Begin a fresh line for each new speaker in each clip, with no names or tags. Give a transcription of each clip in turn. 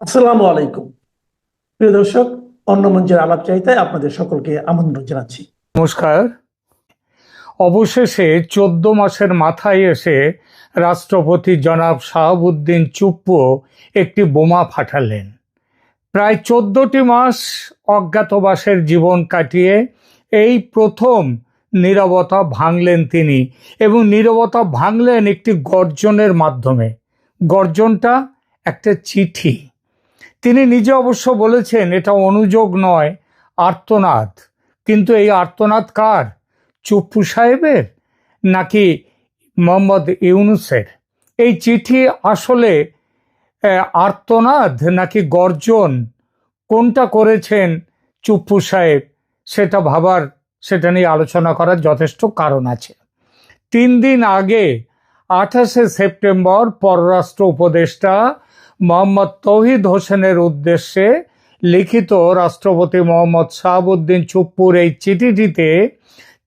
আসসালামু আলাইকুম। প্রিয় দর্শক, অন্য মঞ্চের আলাপ চাইতে আপনাদের সকলকে আমন্ত্রণ জানাচ্ছি।
নমস্কার। অবশেষে চোদ্দ মাসের মাথায় এসে রাষ্ট্রপতি জনাব শাহাবুদ্দিন চুপ্পু একটি বোমা ফাটালেন। প্রায় চোদ্দটি মাস অজ্ঞাতবাসের জীবন কাটিয়ে এই প্রথম নীরবতা ভাঙলেন তিনি এবং নীরবতা ভাঙলেন একটি গর্জনের মাধ্যমে। গর্জনটা একটা চিঠি। তিনি নিজে অবশ্য বলেছেন, এটা অনুযোগ নয়, আর্তনাদ। কিন্তু এই আর্তনাদ কার? চুপ্পু সাহেবের নাকি মোহাম্মদ ইউনুসের? এই চিঠি আসলে আর্তনাদ নাকি গর্জন? কোনটা করেছেন চুপ্পু সাহেব? সেটা ভাবার, সেটা নিয়ে আলোচনা করার যথেষ্ট কারণ আছে। তিন দিন আগে, আঠাশে সেপ্টেম্বর পররাষ্ট্র উপদেষ্টা মোহাম্মদ তৌহিদ হোসেনের উদ্দেশ্যে লিখিত রাষ্ট্রপতি মোহাম্মদ শাহাবুদ্দিন চুপ্পুর এই চিঠিটিতে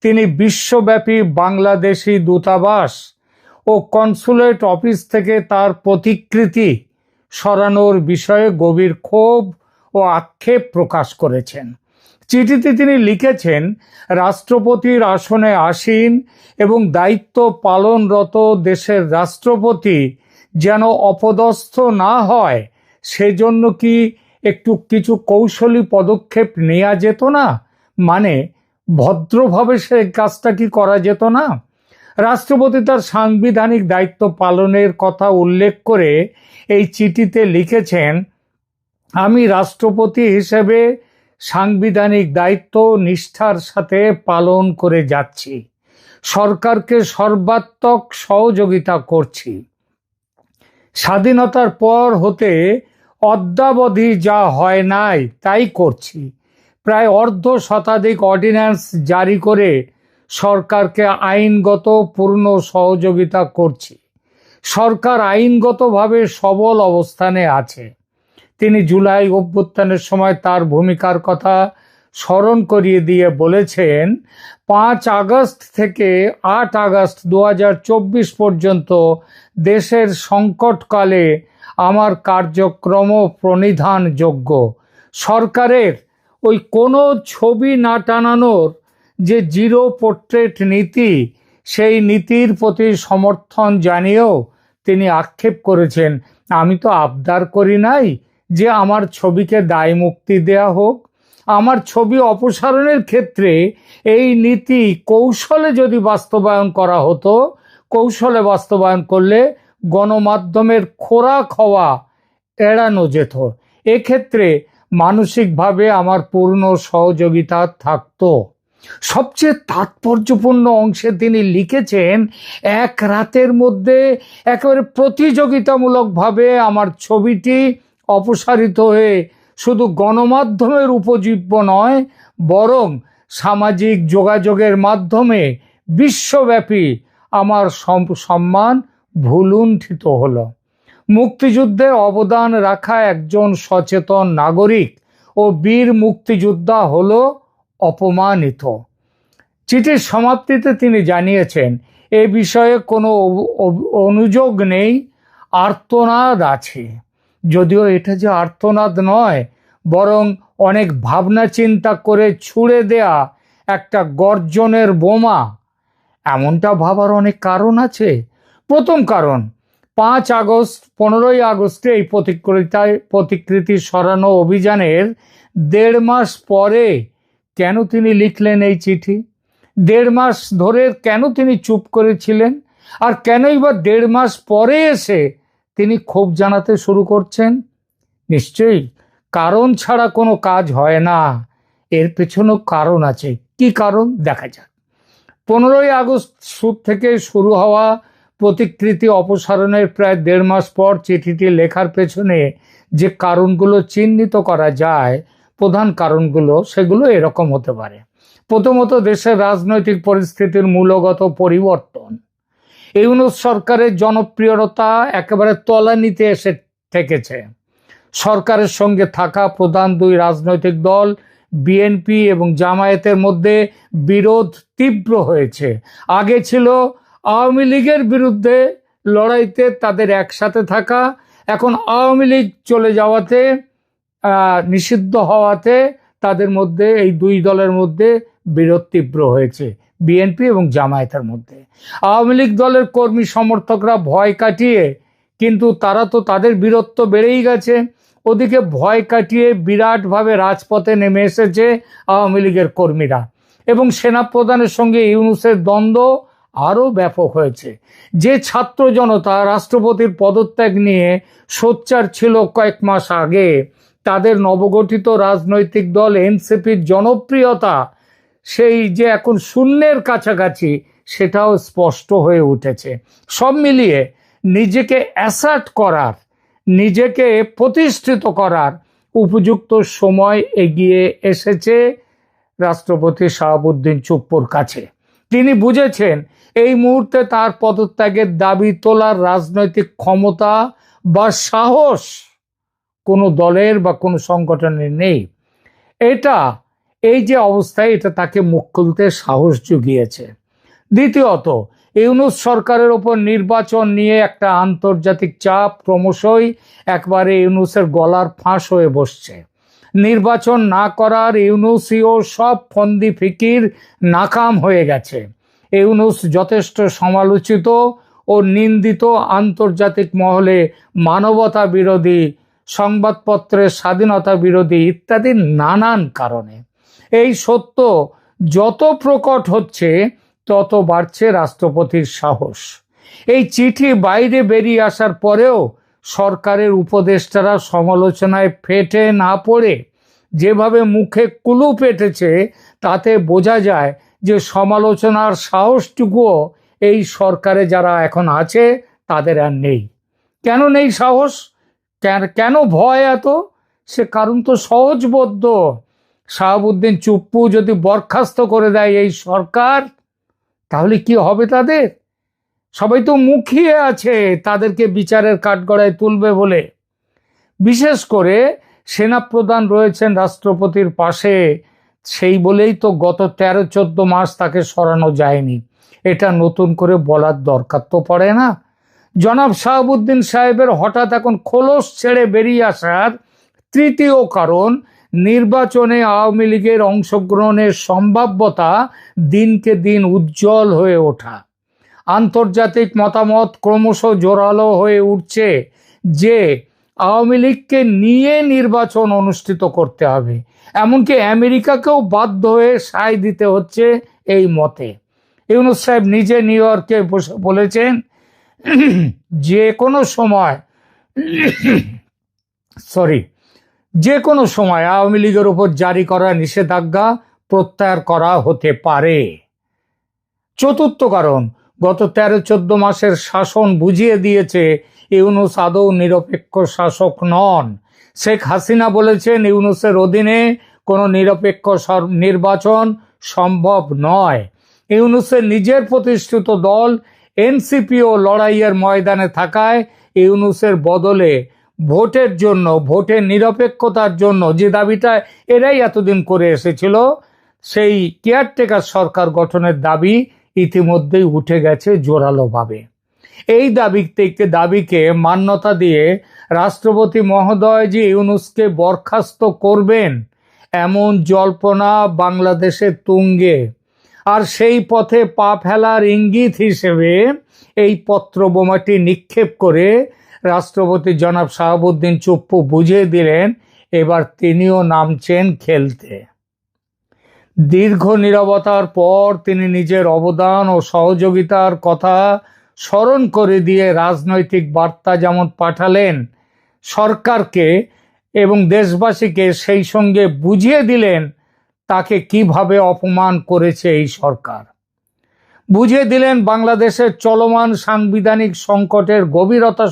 তিনি বিশ্বব্যাপী বাংলাদেশি দূতাবাস ও কনসুলেট অফিস থেকে তার প্রতিকৃতি সরানোর বিষয়ে গভীর ক্ষোভ ও আক্ষেপ প্রকাশ করেছেন। চিঠিতে তিনি লিখেছেন, রাষ্ট্রপতির আসনে আসীন এবং দায়িত্ব পালনরত দেশের রাষ্ট্রপতি যেন অপদস্থ না হয়, সেজন্য কি একটু কিছু কৌশলী পদক্ষেপ নেওয়া যেত না? মানে ভদ্রভাবে সে কাজটা কি করা যেত না? রাষ্ট্রপতি তার সাংবিধানিক দায়িত্ব পালনের কথা উল্লেখ করে এই চিঠিতে লিখেছেন, আমি রাষ্ট্রপতি হিসেবে সাংবিধানিক দায়িত্ব নিষ্ঠার সাথে পালন করে যাচ্ছি। সরকারকে সর্বাত্মক সহযোগিতা করছি। স্বাধীনতার পর হতে অদ্যাবধি যা হয় নাই, তাই করছি। প্রায় অর্ধ শতাধিক অর্ডিন্যান্স জারি করে সরকারকে আইনগত পূর্ণ সহযোগিতা করছি। সরকার আইনগতভাবে সবল অবস্থানে আছে। তিনি জুলাই অভ্যুত্থানের সময় তার ভূমিকার কথা স্মরণ করিয়ে দিয়ে বলেছেন, পাঁচ আগস্ট থেকে আট আগস্ট দু হাজার চব্বিশ পর্যন্ত দেশের সংকটকালে আমার কার্যক্রম প্রণিধানযোগ্য। সরকারের ওই কোনো ছবি না টানানোর যে জিরো পোর্ট্রেট নীতি, সেই নীতির প্রতি সমর্থন জানিয়েও তিনি আক্ষেপ করেছেন। আমি তো আবদার করি নাই যে আমার ছবিকে দায় মুক্তি দেয়া হোক। আমার ছবি অপসারণের ক্ষেত্রে এই নীতি কৌশলে যদি বাস্তবায়ন করা হতো, কৌশলে বাস্তবায়ন করলে গণমাধ্যমের খোরাক হওয়া এড়ানো যেত। এক্ষেত্রে মানসিকভাবে আমার পূর্ণ সহযোগিতা থাকতো। সবচেয়ে তাৎপর্যপূর্ণ অংশে তিনি লিখেছেন, এক রাতের মধ্যে একেবারে প্রতিযোগিতামূলকভাবে আমার ছবিটি অপসারিত হয়ে শুধু গণমাধ্যমের উপজীব্য নয়, বরং সামাজিক যোগাযোগের মাধ্যমে বিশ্বব্যাপী আমার সম্মান ভুলুণ্ঠিত হল। মুক্তিযুদ্ধে অবদান রাখা একজন সচেতন নাগরিক ও বীর মুক্তিযোদ্ধা হল অপমানিত। চিঠির সমাপ্তিতে তিনি জানিয়েছেন, এ বিষয়ে কোনো অনুযোগ নেই, আর্তনাদ আছে। যদিও এটা যে আর্তনাদ নয়, বরং অনেক ভাবনা চিন্তা করে ছুড়ে দেয়া একটা গর্জনের বোমা। এমনটা ভাবার অনেক কারণ আছে। প্রথম কারণ, পাঁচ আগস্ট, পনেরোই আগস্টে এই প্রতিকৃতায় প্রতিকৃতি সরানো অভিযানের দেড় মাস পরে কেন তিনি লিখলেন এই চিঠি? দেড় মাস ধরে কেন তিনি চুপ করেছিলেন? আর কেনই বা দেড় মাস পরে এসে তিনি ক্ষোভ জানাতে শুরু করছেন, নিশ্চয়ই কারণ ছাড়া কোনো কাজ হয় না। এর পেছনেও কারণ আছে। কি কারণ? দেখা যাক। পনেরোই আগস্ট সুদ থেকে শুরু হওয়া প্রতিকৃতি অপসারণের প্রায় দেড় মাস পর চিঠিটি লেখার পেছনে যে কারণগুলো চিহ্নিত করা যায়, প্রধান কারণগুলো, সেগুলো এরকম হতে পারে। প্রথমত দেশের রাজনৈতিক পরিস্থিতির মূলগত পরিবর্তন। ইউনুস সরকারের জনপ্রিয়তা একেবারে তলানিতে এসে থেকেছে। সরকারের সঙ্গে থাকা প্রধান দুই রাজনৈতিক দল, বিএনপি এবং জামায়াতের মধ্যে বিরোধ তীব্র হয়েছে। আগে ছিল আওয়ামী লীগের বিরুদ্ধে লড়াইতে তাদের একসাথে থাকা, এখন আওয়ামী লীগ চলে যাওয়াতে নিষিদ্ধ হওয়াতে তাদের মধ্যে, এই দুই দলের মধ্যে বিরোধ তীব্র হয়েছে। বিএনপি এবং জামায়াতের মধ্যে। আওয়ামী লীগ দলের কর্মী সমর্থকরা ভয় কাটিয়ে, কিন্তু তারা তো তাদের বীরত্ব বেড়েই গেছে। ওদিকে ভয় কাটিয়ে বিরাটভাবে রাজপথে নেমে এসেছে আওয়ামী লীগের কর্মীরা। এবং সেনাপ্রধানের সঙ্গে ইউনুসের দ্বন্দ্ব আরও ব্যাপক হয়েছে। যে ছাত্র জনতা রাষ্ট্রপতির পদত্যাগ নিয়ে সোচ্চার ছিল কয়েক মাস আগে, তাদের নবগঠিত রাজনৈতিক দল এনসিপির জনপ্রিয়তা সেই যে এখন শূন্যের কাছাকাছি, সেটাও স্পষ্ট হয়ে উঠেছে। সব মিলিয়ে নিজেকে অ্যাসার্ট করার, নিজেকে প্রতিষ্ঠিত করার উপযুক্ত সময় এগিয়ে এসেছে রাষ্ট্রপতি শাহাবুদ্দিন চুপ্পুর কাছে। তিনি বুঝেছেন, এই মুহূর্তে তার পদত্যাগের দাবি তোলার রাজনৈতিক ক্ষমতা বা সাহস কোনো দলের বা কোনো সংগঠনের নেই। এটা এই যে অবস্থায় এটা তাকে মুখ খুলতে সাহস জুগিয়েছে। দ্বিতীয়ত, ইউনুস সরকারের ওপর নির্বাচন নিয়ে একটা আন্তর্জাতিক চাপ ক্রমশই একবারে ইউনুসের গলার ফাঁস হয়ে বসছে। নির্বাচন না করার ইউনুসিও সব ফন্দি ফিকির নাকাম হয়ে গেছে। ইউনুস যথেষ্ট সমালোচিত ও নিন্দিত আন্তর্জাতিক মহলে মানবতা বিরোধী, সংবাদপত্রের স্বাধীনতা বিরোধী ইত্যাদি নানান কারণে। সত্য যত প্রকট হচ্ছে, তত বাড়ছে রাষ্ট্রপতির সাহস। এই চিঠি বাইরে বেরিয়ে আসার পরেও সরকারের উপদেষ্টারা সমালোচনায় ফেটে না পড়ে, যেভাবে মুখে কুলু পেটেছে, তাতে বোঝা যায় যে সমালোচনার সাহসটুকুও এই সরকারে যারা এখন আছে, তাদের আর নেই। কেন নেই সাহস? কেন ভয় এত? সে কারণ তো সহজবদ্ধ শাহাবুদ্দিন চুপ্পু যদি বরখাস্ত করে দেয় এই সরকার, তাহলে কি হবে তাদের? সবাই তো মুখিয়ে আছে, তাদেরকে বিচারের কাঠগড়ায় তুলবে বলে। বিশেষ করে সেনাপ্রধান রয়েছেন রাষ্ট্রপতির পাশে, সেই বলেই তো গত তেরো, চোদ্দ মাস তাকে সরানো যায়নি। এটা নতুন করে বলার দরকার তো পড়ে না। জনাব শাহাবুদ্দিন সাহেবের হঠাৎ এখন খোলস ছেড়ে বেরিয়ে আসার তৃতীয় কারণ নির্বাচনে আওয়ামী লীগের অংশগ্রহণের সম্ভাব্যতা দিনকে দিন উজ্জ্বল হয়ে ওঠা। আন্তর্জাতিক মতামত ক্রমশ জোরালো হয়ে উঠছে যে আওয়ামী লীগকে নিয়ে নির্বাচন অনুষ্ঠিত করতে হবে। এমনকি আমেরিকাকেও বাধ্য হয়ে সায় দিতে হচ্ছে এই মতে। ইউনুস সাহেব নিজে নিউ ইয়র্কে বসে, বলেছেন, যে কোনো সময়, সরি যে কোনো সময় আওয়ামী লীগের উপর জারি করা নিষেধাজ্ঞা প্রত্যাহার করা হতে পারে। চতুর্থ কারণ, গত তেরো চোদ্দ মাসের শাসন বুঝিয়ে দিয়েছে ইউনুস আদৌ নিরপেক্ষ শাসক নন। শেখ হাসিনা বলেছেন ইউনুসের অধীনে কোনো নিরপেক্ষ নির্বাচন সম্ভব নয়। ইউনুসের নিজের প্রতিষ্ঠিত দল এনসিপিও লড়াইয়ের ময়দানে থাকায় ইউনুসের বদলে ভোটের জন্য, ভোটের নিরপেক্ষতার জন্য যে দাবিটা এরাই এতদিন করে এসেছিল, সেই কেয়ারটেকার সরকার গঠনের দাবি ইতিমধ্যেই উঠে গেছে জোরালোভাবে। এই দাবি থেকে, দাবিকে মান্যতা দিয়ে রাষ্ট্রপতি মহোদয় যে ইউনুসকে বরখাস্ত করবেন এমন জল্পনা বাংলাদেশের তুঙ্গে। আর সেই পথে পা ফেলার ইঙ্গিত হিসেবে এই পত্র বোমাটি নিক্ষেপ করে রাষ্ট্রপতি জনাব শাহাবুদ্দিন চুপ্পু বুঝিয়ে দিলেন, এবার তিনিও নামছেন খেলতে। দীর্ঘ নীরবতার পর তিনি নিজের অবদান ও সহযোগিতার কথা স্মরণ করে দিয়ে রাজনৈতিক বার্তা যেমন পাঠালেন সরকারকে এবং দেশবাসীকে সেই সঙ্গে বুঝিয়ে দিলেন তাকে কীভাবে অপমান করেছে এই সরকার। বুঝিয়ে দিলেন বাংলাদেশের চলমান সাংবিধানিক সংকটের গভীরতা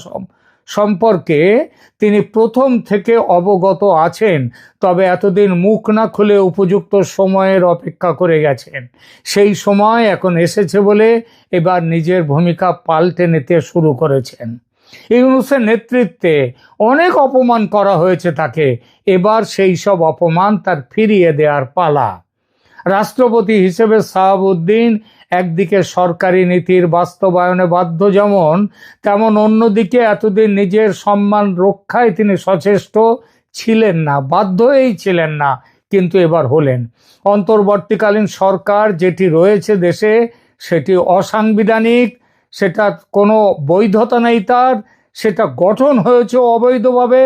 সম্পর্কে তিনি প্রথম থেকে অবগত আছেন, তবে এতদিন মুখ না খুলে উপযুক্ত সময়ের অপেক্ষা করে গেছেন। সেই সময় এখন এসেছে বলে এবার নিজের ভূমিকা পাল্টে নিতে শুরু করেছেন। ইউনুসের নেতৃত্বে অনেক অপমান করা হয়েছে তাকে, এবার সেই সব অপমান তার ফিরিয়ে দেওয়ার পালা। রাষ্ট্রপতি হিসেবে শাহাবুদ্দিন একদিকে সরকারি নীতির বাস্তবায়নে বাধ্য যেমন, তেমন অন্যদিকে এতদিন নিজের সম্মান রক্ষায় তিনি সচেষ্ট ছিলেন না বাধ্য হয়েই ছিলেন না, কিন্তু এবার হলেন। অন্তর্বর্তীকালীন সরকার যেটি রয়েছে দেশে, সেটি অসাংবিধানিক, সেটা কোনো বৈধতা নেই তার, সেটা গঠন হয়েছে অবৈধভাবে,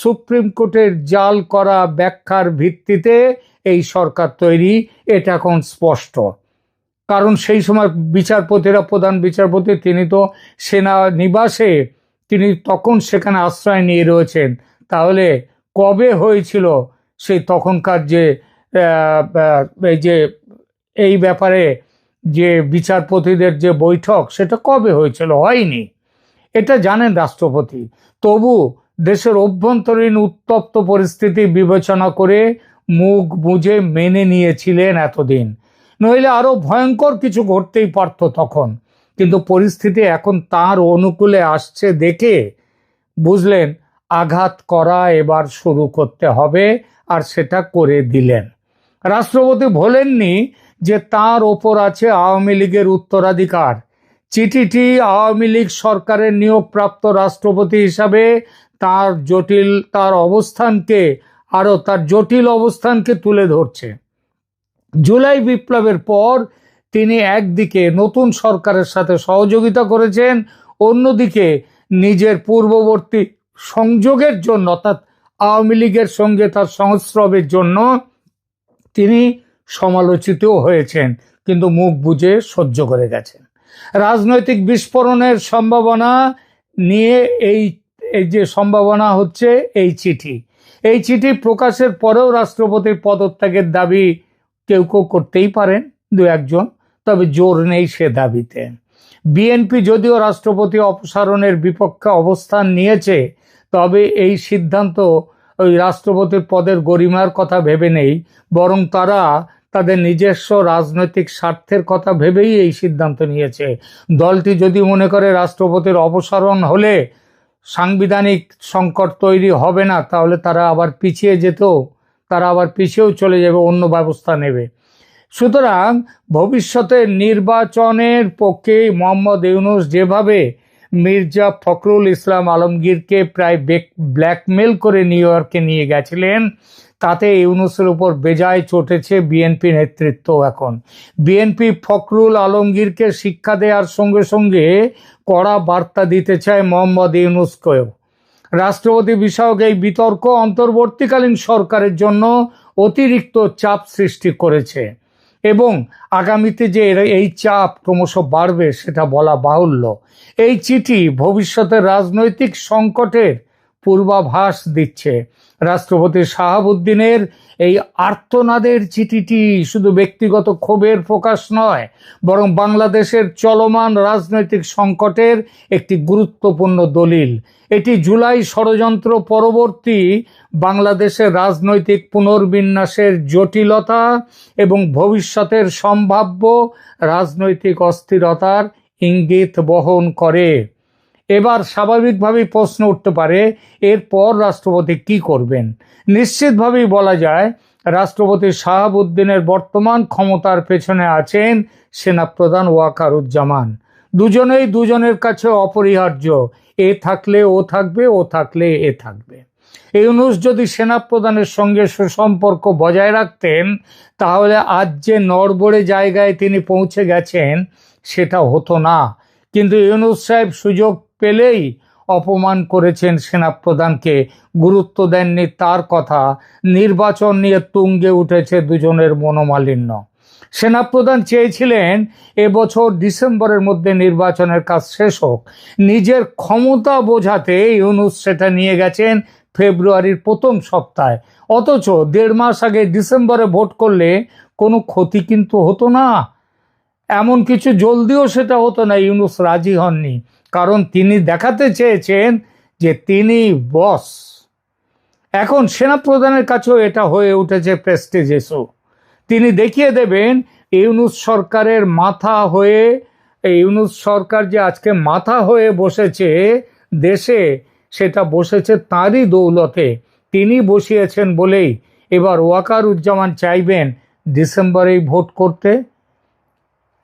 সুপ্রিম কোর্টের জাল করা ব্যাখ্যার ভিত্তিতে এই সরকার তৈরি, এটা এখন স্পষ্ট। কারণ সেই সময় বিচারপতিরা, প্রধান বিচারপতি তিনি তো সেনা নিবাসে, তিনি তখন সেখানে আশ্রয় নিয়ে রয়েছেন। তাহলে কবে হয়েছিল সেই তখনকার যে এই যে, এই ব্যাপারে যে বিচারপতিদের যে বৈঠক, সেটা কবে হয়েছিল? হয়নি। এটা জানেন রাষ্ট্রপতি। তবু দেশের অভ্যন্তরীণ উত্তপ্ত পরিস্থিতি বিবেচনা করে মুখ বুঝে মেনে নিয়েছিলেন এতদিন। নইলে আরও ভয়ঙ্কর কিছু ঘটতেই পারত তখন। কিন্তু পরিস্থিতি এখন তার অনুকূলে আসছে দেখে বুঝলেন, আঘাত করা এবার শুরু করতে হবে আর সেটা করে দিলেন। রাষ্ট্রপতি বলেননি যে তার ওপর আছে আওয়ামী লীগের উত্তরাধিকার। চিঠিটি আওয়ামী লীগ সরকারের নিয়োগপ্রাপ্ত রাষ্ট্রপতি হিসাবে তার জটিল, তার অবস্থানকে আরও তার জটিল অবস্থানকে তুলে ধরছে। জুলাই বিপ্লবের পর তিনি একদিকে নতুন সরকারের সাথে সহযোগিতা করেছেন, অন্যদিকে নিজের পূর্ববর্তী সংযোগের জন্য, অর্থাৎ আওয়ামী লীগের সঙ্গে তার সংস্রবের জন্য তিনি সমালোচিতও হয়েছেন, কিন্তু মুখ বুঝে সহ্য করে গেছেন। রাজনৈতিক বিস্ফোরণের সম্ভাবনা নিয়ে এই এই যে সম্ভাবনা হচ্ছে এই চিঠি। এই চিঠি প্রকাশের পরেও রাষ্ট্রপতির পদত্যাগের দাবি কেউ কেউ করতেই পারেন দু একজন, তবে জোর নেই সে দাবিতে। বিএনপি যদিও রাষ্ট্রপতি অপসারণের বিপক্ষে অবস্থান নিয়েছে, তবে এই সিদ্ধান্ত ওই রাষ্ট্রপতির পদের গরিমার কথা ভেবে নেই, বরং তারা তাদের নিজস্ব রাজনৈতিক স্বার্থের কথা ভেবেই এই সিদ্ধান্ত নিয়েছে। দলটি যদি মনে করে রাষ্ট্রপতির অপসারণ হলে সাংবিধানিক সংকট তৈরি হবে না, তাহলে তারা আবার পিছিয়ে যেত। তারা আবার পিছিয়েও চলে যাবে, অন্য ব্যবস্থা নেবে। সুতরাং ভবিষ্যতে নির্বাচনের পক্ষে মোহাম্মদ ইউনুস যেভাবে মির্জা ফখরুল ইসলাম আলমগীরকে প্রায় ব্ল্যাকমেল করে নিউ ইয়র্কে নিয়ে গেছিলেন, তাতে ইউনুসের উপর বেজায় চটেছে বিএনপি নেতৃত্ব এখন। বিএনপি ফখরুল আলমগীরকে শিক্ষা দেওয়ার সঙ্গে সঙ্গে কড়া বার্তা দিতে চায় মোহাম্মদ ইউনুসকেও। রাষ্ট্রপতি বিষয়ক এই বিতর্ক অন্তর্বর্তীকালীন সরকারের জন্য অতিরিক্ত চাপ সৃষ্টি করেছে এবং আগামীতে যে এই চাপ ক্রমশ বাড়বে সেটা বলা বাহুল্য। এই চিঠি ভবিষ্যতের রাজনৈতিক সংকটের পূর্বাভাস দিচ্ছে। রাষ্ট্রপতি শাহাবুদ্দিনের এই আর্তনাদের চিঠিটি শুধু ব্যক্তিগত ক্ষোভের প্রকাশ নয়, বরং বাংলাদেশের চলমান রাজনৈতিক সংকটের একটি গুরুত্বপূর্ণ দলিল। এটি জুলাই ষড়যন্ত্র পরবর্তী বাংলাদেশের রাজনৈতিক পুনর্বিন্যাসের জটিলতা এবং ভবিষ্যতের সম্ভাব্য রাজনৈতিক অস্থিরতার ইঙ্গিত বহন করে। এবার স্বাভাবিকভাবেই প্রশ্ন উঠতে পারে, এরপর রাষ্ট্রপতি কি করবেন? নিশ্চিতভাবেই বলা যায়, রাষ্ট্রপতি শাহাবুদ্দিনের বর্তমান ক্ষমতার পেছনে আছেন সেনাপ্রধান ওয়াকারুজ্জামান। দুজনেই দুজনের কাছে অপরিহার্য। এ থাকলে ও থাকবে, ও থাকলে এ থাকবে। ইউনুস যদি সেনাপ্রধানের সঙ্গে সুসম্পর্ক বজায় রাখতেন, তাহলে আজ যে নড়বড়ে জায়গায় তিনি পৌঁছে গেছেন, সেটা হতো না। কিন্তু ইউনুস সাহেব সুযোগ পেলেই অপমান করেছেন সেনাপ্রধানকে। গুরুত্ব দেননি তার কথা। নির্বাচন নিয়ে তুঙ্গে উঠেছে দুজনের মনোমালিন্য। সেনাপ্রধান চেয়েছিলেন এবছর ডিসেম্বরের মধ্যে নির্বাচনের কাজ শেষ হোক। নিজের ক্ষমতা বোঝাতে ইউনুস সেটা নিয়ে গেছেন ফেব্রুয়ারির প্রথম সপ্তাহে। অথচ দেড় মাস আগে ডিসেম্বরে ভোট করলে কোনো ক্ষতি কিন্তু হতো না। এমন কিছু জলদিও সেটা হতো না, ইউনুস রাজি হননি। কারণ তিনি দেখাতে চেয়েছেন যে তিনি বস। এখন সেনাপ্রধানের কাছেও এটা হয়ে উঠেছে প্রেস্টিজ তিনি দেখিয়ে দেবেন, ইউনুস সরকারের মাথা হয়ে ইউনুস সরকার যে আজকে মাথা হয়ে বসেছে দেশে, সেটা বসেছে তারই দৌলতে। তিনি বসিয়েছেন বলেই এবার ওয়াকারুজ্জামান চাইবেন ডিসেম্বরেই ভোট করতে।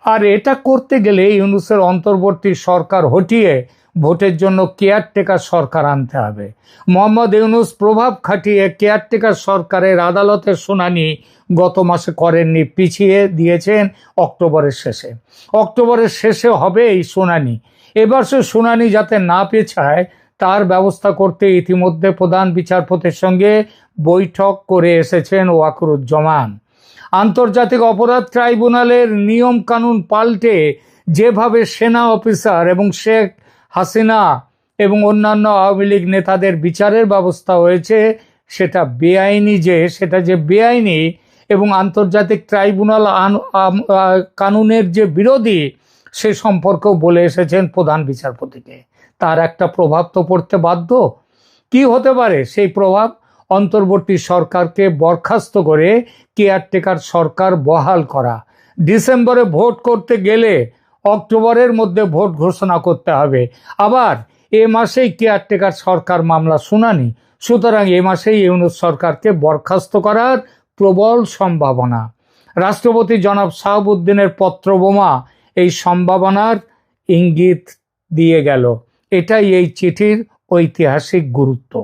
আর এটা করতে গেলে ইউনুসের অন্তর্বর্তী সরকার হটিয়ে ভোটের জন্য কেয়ারটেকার সরকার আনতে হবে। মোহাম্মদ ইউনুস প্রভাব খাটিয়ে কেয়ারটেকার সরকারের আদালতের শুনানি গত মাসে করেননি, পিছিয়ে দিয়েছেন অক্টোবরের শেষে। অক্টোবরের শেষে হবে এই শুনানি। এবার সে শুনানি যাতে না পেছায়, তার ব্যবস্থা করতে ইতিমধ্যে প্রধান বিচারপতির সঙ্গে বৈঠক করে এসেছেন ওয়াকরুজ্জামান। আন্তর্জাতিক অপরাধ ট্রাইব্যুনালের নিয়ম কানুন পাল্টে যেভাবে সেনা অফিসার এবং শেখ হাসিনা এবং অন্যান্য আওয়ামী লীগ নেতাদের বিচারের ব্যবস্থা হয়েছে, সেটা বেআইনি যে, সেটা যে বেআইনি এবং আন্তর্জাতিক ট্রাইব্যুনাল কানুনের যে বিরোধী, সে সম্পর্কেও বলে এসেছেন প্রধান বিচারপতিকে। তার একটা প্রভাব তো পড়তে বাধ্য। কি হতে পারে? সেই প্রভাব অন্তর্বর্তী সরকারকে বরখাস্ত করে কেয়ারটেকার সরকার বহাল করা। ডিসেম্বরে ভোট করতে গেলে অক্টোবরের মধ্যে ভোট ঘোষণা করতে হবে। আবার এ মাসেই কেয়ারটেকার সরকার মামলা শুনানি। সুতরাং এ মাসেই ইউনুস সরকারকে বরখাস্ত করার প্রবল সম্ভাবনা। রাষ্ট্রপতি জনাব শাহাবুদ্দিনের পত্রবোমা এই সম্ভাবনার ইঙ্গিত দিয়ে গেল। এটাই এই চিঠির ঐতিহাসিক গুরুত্ব।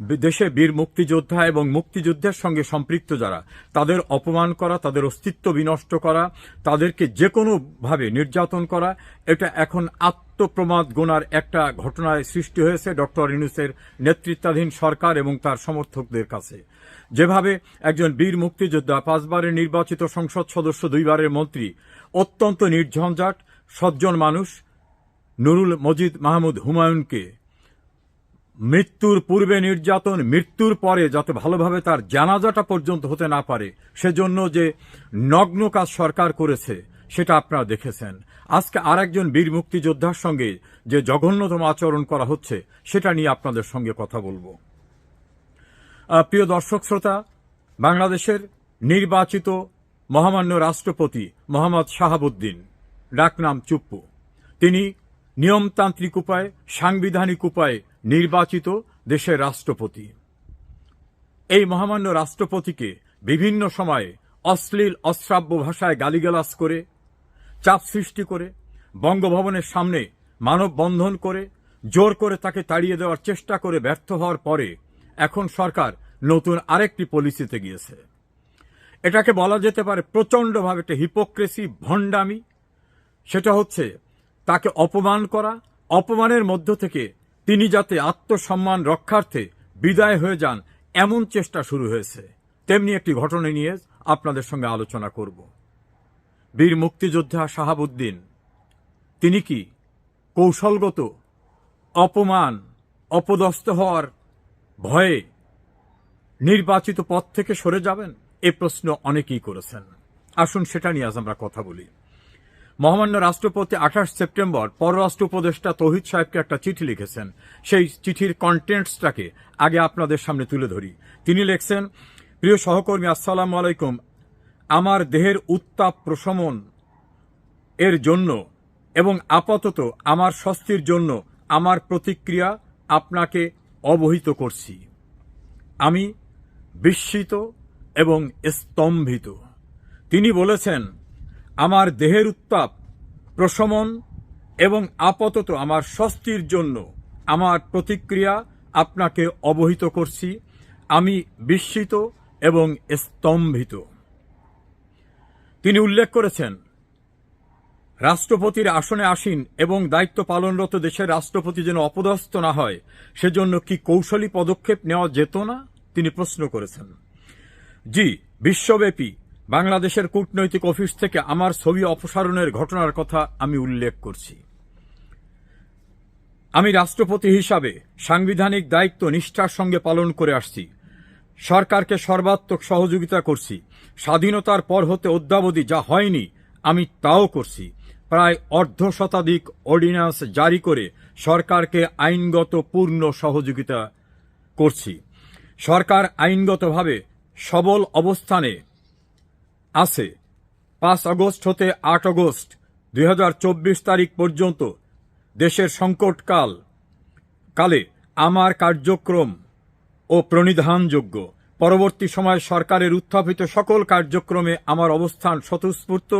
দেশে বীর মুক্তিযোদ্ধা এবং মুক্তিযুদ্ধের সঙ্গে সম্পৃক্ত যারা, তাদের অপমান করা, তাদের অস্তিত্ব বিনষ্ট করা, তাদেরকে যে কোনোভাবে নির্যাতন করা, এটা এখন আত্মপ্রমাদ গোনার একটা ঘটনায় সৃষ্টি হয়েছে ডক্টর ইনুসের নেতৃত্বাধীন সরকার এবং তার সমর্থকদের কাছে। যেভাবে একজন বীর মুক্তিযোদ্ধা পাঁচবারের নির্বাচিত সংসদ সদস্য, দুইবারের মন্ত্রী, অত্যন্ত নির্ঝঞ্ঝাট, সজ্জন মানুষ, নুরুল মজিদ মাহমুদ হুমায়ুনকে মৃত্যুর পূর্বে নির্যাতন, মৃত্যুর পরে যাতে ভালোভাবে তার জানাজাটা পর্যন্ত হতে না পারে, সেজন্য যে নগ্ন কাজ সরকার করেছে, সেটা আপনারা দেখেছেন। আজকে আরেকজন বীর মুক্তিযোদ্ধার সঙ্গে যে জঘন্যতম আচরণ করা হচ্ছে, সেটা নিয়ে আপনাদের সঙ্গে কথা বলব। প্রিয় দর্শক শ্রোতা, বাংলাদেশের নির্বাচিত মহামান্য রাষ্ট্রপতি মোহাম্মদ শাহাবুদ্দিন, ডাকনাম চুপ্পু। তিনি নিয়মতান্ত্রিক উপায়ে, সাংবিধানিক উপায়ে নির্বাচিত দেশের রাষ্ট্রপতি। এই মহামান্য রাষ্ট্রপতিকে বিভিন্ন সময়ে অশ্লীল, অশ্রাব্য ভাষায় গালিগালাজ করে, চাপ সৃষ্টি করে, বঙ্গভবনের সামনে মানববন্ধন করে, জোর করে তাকে তাড়িয়ে দেওয়ার চেষ্টা করে ব্যর্থ হওয়ার পরে এখন সরকার নতুন আরেকটি পলিসিতে গিয়েছে। এটাকে বলা যেতে পারে প্রচণ্ডভাবে একটা হিপোক্রেসি ভণ্ডামি। সেটা হচ্ছে তাকে অপমান করা, অপমানের মধ্য থেকে তিনি যাতে আত্মসম্মান রক্ষার্থে বিদায় হয়ে যান, এমন চেষ্টা শুরু হয়েছে। তেমনি একটি ঘটনা নিয়ে আপনাদের সঙ্গে আলোচনা করব। বীর মুক্তিযোদ্ধা শাহাবুদ্দিন, তিনি কি কৌশলগত অপমান, অপদস্থ হওয়ার ভয়ে নির্বাচিত পদ থেকে সরে যাবেন? এ প্রশ্ন অনেকেই করেছেন। আসুন সেটা নিয়ে আজ আমরা কথা বলি। মহামান্য রাষ্ট্রপতি আঠাশ সেপ্টেম্বর পররাষ্ট্র উপদেষ্টা তৌহিদ সাহেবকে একটা চিঠি লিখেছেন। সেই চিঠির কন্টেন্টসটাকে আগে আপনাদের সামনে তুলে ধরি। তিনি লিখছেন, প্রিয় সহকর্মী, আসসালামু আলাইকুম। আমার দেহের উত্তাপ প্রশমন এর জন্য এবং আপাতত আমার স্বস্তির জন্য আমার প্রতিক্রিয়া আপনাকে অবহিত করছি। আমি বিস্মিত এবং স্তম্ভিত। তিনি বলেছেন আমার দেহের উত্তাপ, প্রশমন এবং আপাতত আমার স্বস্তির জন্য আমার প্রতিক্রিয়া আপনাকে অবহিত করছি। আমি বিস্মিত এবং স্তম্ভিত। তিনি উল্লেখ করেছেন, রাষ্ট্রপতির আসনে আসীন এবং দায়িত্ব পালনরত দেশের রাষ্ট্রপতি যেন অপদস্থ না হয়, সেজন্য কি কৌশলী পদক্ষেপ নেওয়া যেত না? তিনি প্রশ্ন করেছেন। জি, বিশ্বব্যাপী বাংলাদেশের কূটনৈতিক অফিস থেকে আমার ছবি অপসারণের ঘটনার কথা আমি উল্লেখ করছি। আমি রাষ্ট্রপতি হিসাবে সাংবিধানিক দায়িত্ব নিষ্ঠার সঙ্গে পালন করে আসছি। সরকারকে সর্বাত্মক সহযোগিতা করছি। স্বাধীনতার পর হতে অদ্যাবধি যা হয়নি, আমি তাও করছি। প্রায় অর্ধ শতাধিক অর্ডিন্যান্স জারি করে সরকারকে আইনগত পূর্ণ সহযোগিতা করছি। সরকার আইনগতভাবে সবল অবস্থানে আছে। পাঁচ আগস্ট হতে আট আগস্ট দুই হাজার চব্বিশ তারিখ পর্যন্ত দেশের সংকটকাল, কালে আমার কার্যক্রম ও প্রণিধানযোগ্য। পরবর্তী সময়ে সরকারের উত্থাপিত সকল কার্যক্রমে আমার অবস্থান স্বতঃস্ফূর্ত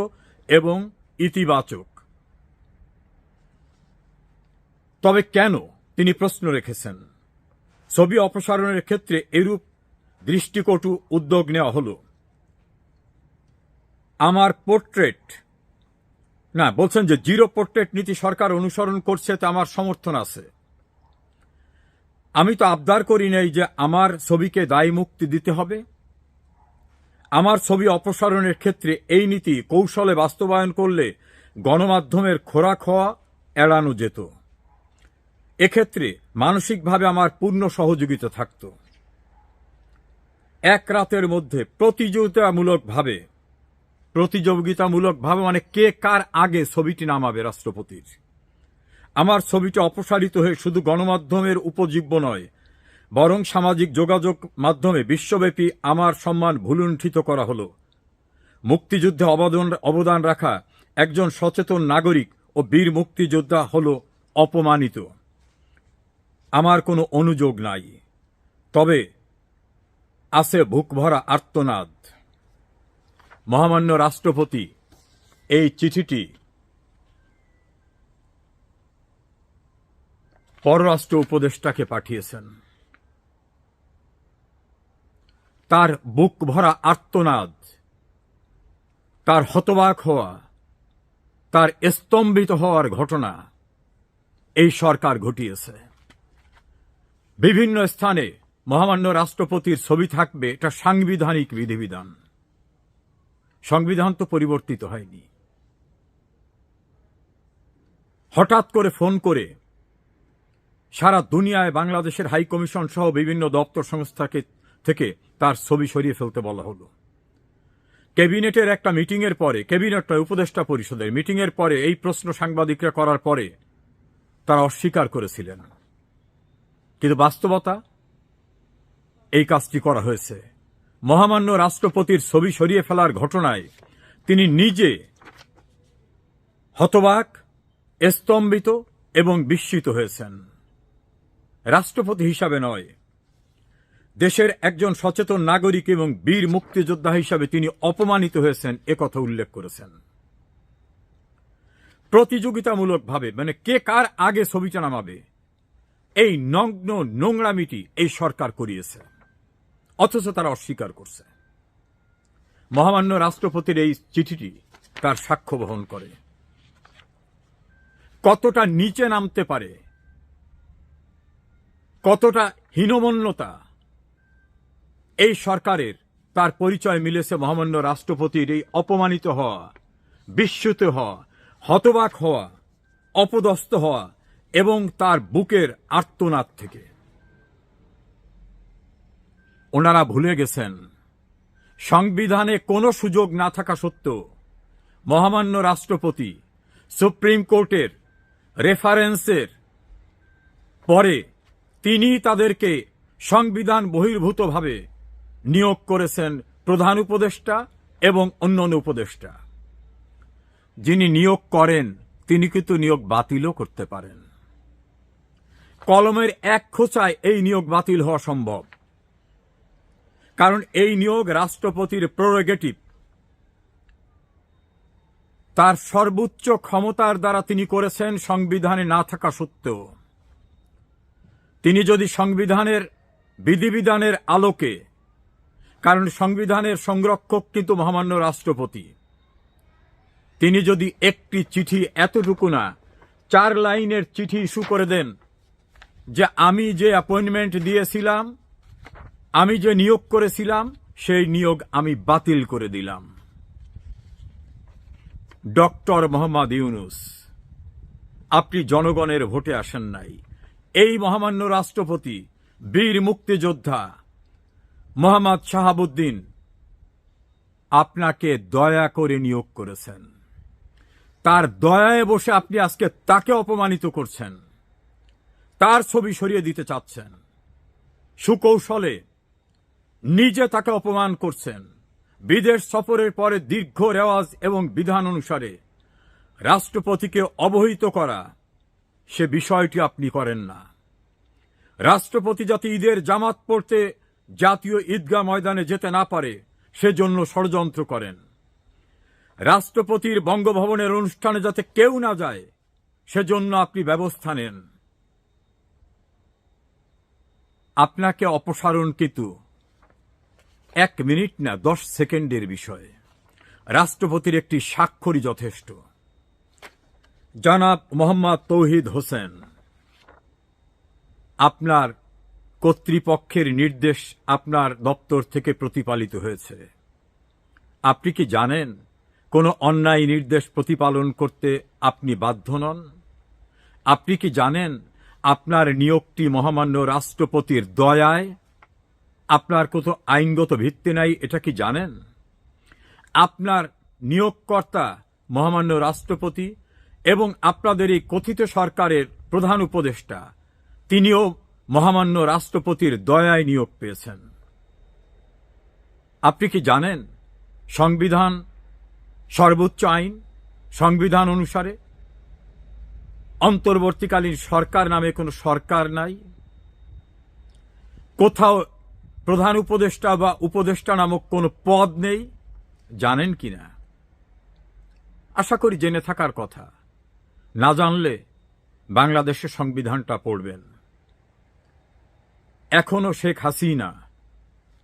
এবং ইতিবাচক। তবে কেন তিনি প্রশ্ন রেখেছেন? ছবি অপসারণের ক্ষেত্রে এরূপ দৃষ্টিকটু উদ্যোগ নেওয়া হল। আমার পোর্ট্রেট না, বলছেন যে জিরো পোর্ট্রেট নীতি সরকার অনুসরণ করছে, তা আমার সমর্থন আছে। আমি তো আবদার করি নাই যে আমার ছবিকে দায়ী মুক্তি দিতে হবে। আমার ছবি অপসারণের ক্ষেত্রে এই নীতি কৌশলে বাস্তবায়ন করলে গণমাধ্যমের খোরাক হওয়া এড়ানো যেত। এক্ষেত্রে মানসিকভাবে আমার পূর্ণ সহযোগিতা থাকত। এক রাতের মধ্যে প্রতিযোগিতামূলকভাবে প্রতিযোগিতামূলকভাবে মানে কে কার আগে ছবিটি নামাবে রাষ্ট্রপতির? আমার ছবিটি অপসারিত হয়ে শুধু গণমাধ্যমের উপজীব্য নয়, বরং সামাজিক যোগাযোগ মাধ্যমে বিশ্বব্যাপী আমার সম্মান ভুলুণ্ঠিত করা হলো। মুক্তিযুদ্ধে অবদান অবদান রাখা একজন সচেতন নাগরিক ও বীর মুক্তিযোদ্ধা হল অপমানিত। আমার কোনো অনুযোগ নাই। তবে আছে বুকভরা আর্তনাদ। মহামান্য রাষ্ট্রপতি, এই চিঠিটি পররাষ্ট্র উপদেষ্টাকে পাঠিয়েছেন। তার বুক ভরা আর্তনাদ, তার হতবাক হওয়া, তার স্তম্ভিত হওয়ার ঘটনা এই সরকার ঘটিয়েছে। বিভিন্ন স্থানে মহামান্য রাষ্ট্রপতির ছবি থাকবে, এটা সাংবিধানিক বিধিবিধান। সংবিধান তো পরিবর্তিত হয়নি। হঠাৎ করে ফোন করে সারা দুনিয়ায় বাংলাদেশের হাই কমিশন সহ বিভিন্ন দপ্তর সংস্থাকে থেকে তার ছবি সরিয়ে ফেলতে বলা হলো। ক্যাবিনেটের একটা মিটিংয়ের পরে ক্যাবিনেট উপদেষ্টা পরিষদের মিটিংয়ের পরে এই প্রশ্ন সাংবাদিকরা করার পরে তারা অস্বীকার করেছিলেন। কিন্তু বাস্তবতা এই কাজটি করা হয়েছে। মহামান্য রাষ্ট্রপতির ছবি সরিয়ে ফেলার ঘটনায় তিনি নিজে হতবাক, স্তম্ভিত এবং বিস্মিত হয়েছেন। রাষ্ট্রপতি হিসাবে নয়, দেশের একজন সচেতন নাগরিক এবং বীর মুক্তিযোদ্ধা হিসাবে তিনি অপমানিত হয়েছেন একথা উল্লেখ করেছেন। প্রতিযোগিতামূলকভাবে মানে কে কার আগে ছবিটা নামাবে, এই নগ্ন নোংরামিটি এই সরকার করিয়েছে। অথচ তারা অস্বীকার করছে। মহামান্য রাষ্ট্রপতির এই চিঠিটি তার সাক্ষ্য বহন করে। কতটা নিচে নামতে পারে, কতটা হীনমন্যতা, এই সরকারের তার পরিচয় মিলেছে মহামান্য রাষ্ট্রপতির এই অপমানিত হওয়া, বিস্মিত হওয়া, হতবাক হওয়া, অপদস্থ হওয়া এবং তার বুকের আর্তনাদ থেকে। ওনারা ভুলে গেছেন। সংবিধানে কোনো সুযোগ না থাকা সত্ত্বেও মহামান্য রাষ্ট্রপতি সুপ্রিম কোর্টের রেফারেন্সের পরে তিনি তাদেরকে সংবিধান বহির্ভূতভাবে নিয়োগ করেছেন প্রধান উপদেষ্টা এবং অন্যান্য উপদেষ্টা। যিনি নিয়োগ করেন, তিনি কিন্তু নিয়োগ বাতিলও করতে পারেন। কলমের এক খোঁচায় এই নিয়োগ বাতিল হওয়া সম্ভব। কারণ এই নিয়োগ রাষ্ট্রপতির প্রোরেগেটিভ তার সর্বোচ্চ ক্ষমতার দ্বারা তিনি করেছেন সংবিধানে না থাকা সত্ত্বেও। তিনি যদি সংবিধানের বিধিবিধানের আলোকে, কারণ সংবিধানের সংরক্ষক কিন্তু মহামান্য রাষ্ট্রপতি, তিনি যদি একটি চিঠি এতটুকু না, চার লাইনের চিঠি ইস্যু করে দেন যে আমি যে অ্যাপয়েন্টমেন্ট দিয়েছিলাম আমি যে নিয়োগ করেছিলাম, সেই নিয়োগ আমি বাতিল করে দিলাম। ডক্টর মোহাম্মদ ইউনুস, আপনি জনগণের ভোটে আসেন নাই। এই মহামান্য রাষ্ট্রপতি, বীর মুক্তিযোদ্ধা মোহাম্মদ শাহাবুদ্দিন, আপনাকে দয়া করে নিয়োগ করেছেন। তার দয়ায় বসে আপনি আজকে তাকে অপমানিত করছেন। তার ছবি সরিয়ে দিতে চাচ্ছেন। সুকৌশলে নিজে তাকে অপমান করছেন। বিদেশ সফরের পরে দীর্ঘ রেওয়াজ এবং বিধান অনুসারে রাষ্ট্রপতিকে অবহিত করা, সে বিষয়টি আপনি করেন না। রাষ্ট্রপতি যাতে ঈদের জামাত পড়তে জাতীয় ঈদগাহ ময়দানে যেতে না পারে, সেজন্য ষড়যন্ত্র করেন। রাষ্ট্রপতির বঙ্গভবনের অনুষ্ঠানে যাতে কেউ না যায়, সেজন্য আপনি ব্যবস্থা নেন। আপনাকে অপসারণ কিন্তু এক মিনিট না, দশ সেকেন্ডের বিষয়। রাষ্ট্রপতির একটি স্বাক্ষরই যথেষ্ট। জনাব মোহাম্মদ তৌহিদ হোসেন, আপনার কর্তৃপক্ষের নির্দেশ আপনার দপ্তর থেকে প্রতিপালিত হয়েছে। আপনি কি জানেন, কোনো অন্যায় নির্দেশ প্রতিপালন করতে আপনি বাধ্য নন? আপনি কি জানেন, আপনার নিয়োগটি মহামান্য রাষ্ট্রপতির দয়ায় আপনার কত আইনগত ভিত্তি নাই, এটা কি জানেন? আপনার নিয়োগকর্তা মহামান্য রাষ্ট্রপতি এবং আপনাদের এই কথিত সরকারের প্রধান উপদেষ্টা, তিনিও মহামান্য রাষ্ট্রপতির দয়ায় নিয়োগ পেয়েছেন। আপনি কি জানেন সংবিধান সর্বোচ্চ আইন, সংবিধান অনুসারে অন্তর্বর্তীকালীন সরকার নামে কোনো সরকার নাই? কোথাও প্রধান উপদেষ্টা বা উপদেষ্টা নামক কোনো পদ নেই, জানেন কি না? আশা করি জেনে থাকার কথা। না জানলে বাংলাদেশের সংবিধানটা পড়বেন। এখনও শেখ হাসিনা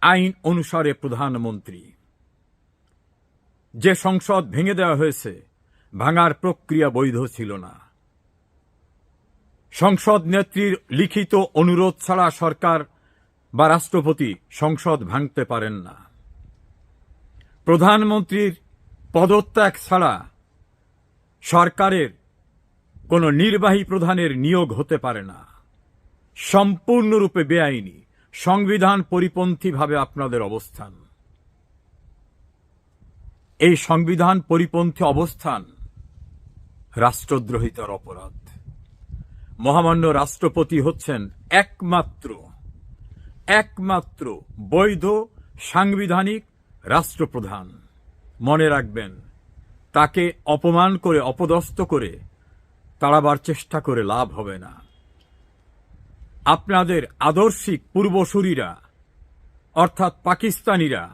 আইন অনুসারে প্রধানমন্ত্রী। যে সংসদ ভেঙে দেওয়া হয়েছে, ভাঙার প্রক্রিয়া বৈধ ছিল না। সংসদ নেত্রীর লিখিত অনুরোধ ছাড়া সরকার বা রাষ্ট্রপতি সংসদ ভাঙতে পারেন না। প্রধানমন্ত্রীর পদত্যাগ ছাড়া সরকারের কোনো নির্বাহী প্রধানের নিয়োগ হতে পারে না। সম্পূর্ণরূপে বেআইনি, সংবিধান পরিপন্থীভাবে আপনাদের অবস্থান। এই সংবিধান পরিপন্থী অবস্থান রাষ্ট্রদ্রোহিতার অপরাধ। মহামান্য রাষ্ট্রপতি হচ্ছেন একমাত্র একমাত্র বৈধ সাংবিধানিক রাষ্ট্রপ্রধান। মনে রাখবেন, তাকে অপমান করে, অপদস্থ করে তাড়াবার চেষ্টা করে লাভ হবে না। আপনাদের আদর্শিক পূর্বসূরীরা, অর্থাৎ পাকিস্তানিরা,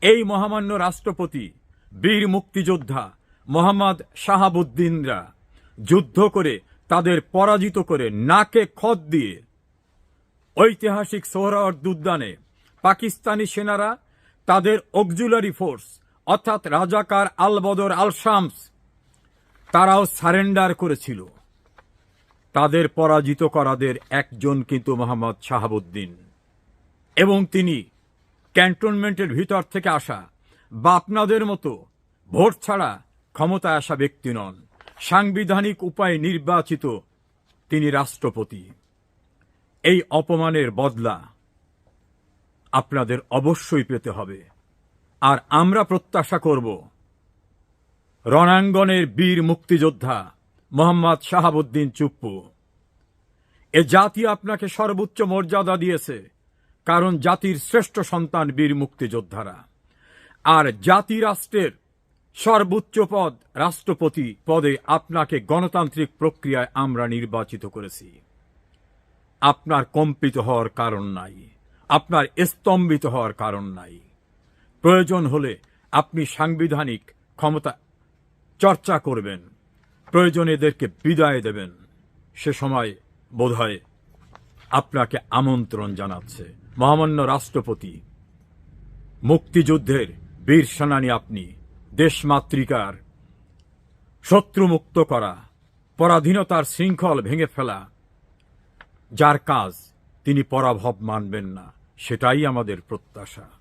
এই মহামান্য রাষ্ট্রপতি, বীর মুক্তিযোদ্ধা মোহাম্মদ শাহাবুদ্দিনরা যুদ্ধ করে তাদের পরাজিত করে নাকে খত দিয়ে ঐতিহাসিক সোহরাওয়ার্দ উদ্যানে পাকিস্তানি সেনারা তাদের অক্সুলারি ফোর্স অর্থাৎ রাজাকার আল বদর আল শামস তারাও সারেন্ডার করেছিল। তাদের পরাজিত করাদের একজন কিন্তু মোহাম্মদ শাহাবুদ্দিন। এবং তিনি ক্যান্টনমেন্টের ভিতর থেকে আসা বা আপনাদের মতো ভোট ছাড়া ক্ষমতায় আসা ব্যক্তি নন। সাংবিধানিক উপায়ে নির্বাচিত তিনি রাষ্ট্রপতি। এই অপমানের বদলা আপনাদের অবশ্যই পেতে হবে। আর আমরা প্রত্যাশা করব, রণাঙ্গনের বীর মুক্তিযোদ্ধা মোহাম্মদ শাহাবুদ্দিন চুপ্পু, এ জাতি আপনাকে সর্বোচ্চ মর্যাদা দিয়েছে, কারণ জাতির শ্রেষ্ঠ সন্তান বীর মুক্তিযোদ্ধারা। আর জাতি রাষ্ট্রের সর্বোচ্চ পদ রাষ্ট্রপতি পদে আপনাকে গণতান্ত্রিক প্রক্রিয়ায় আমরা নির্বাচিত করেছি। আপনার কম্পিত হওয়ার কারণ নাই। আপনার স্তম্ভিত হওয়ার কারণ নাই। প্রয়োজন হলে আপনি সাংবিধানিক ক্ষমতা চর্চা করবেন। প্রয়োজন এদেরকে বিদায় দেবেন। সে সময় বোধহয় আপনাকে আমন্ত্রণ জানাচ্ছে। মহামান্য রাষ্ট্রপতি, মুক্তিযুদ্ধের বীর সেনানী আপনি, দেশমাতৃকার, শত্রুমুক্ত করা, পরাধীনতার শৃঙ্খল ভেঙে ফেলা যার কাজ তিনি পরাভব মানবেন না সেটাই আমাদের প্রত্যাশা।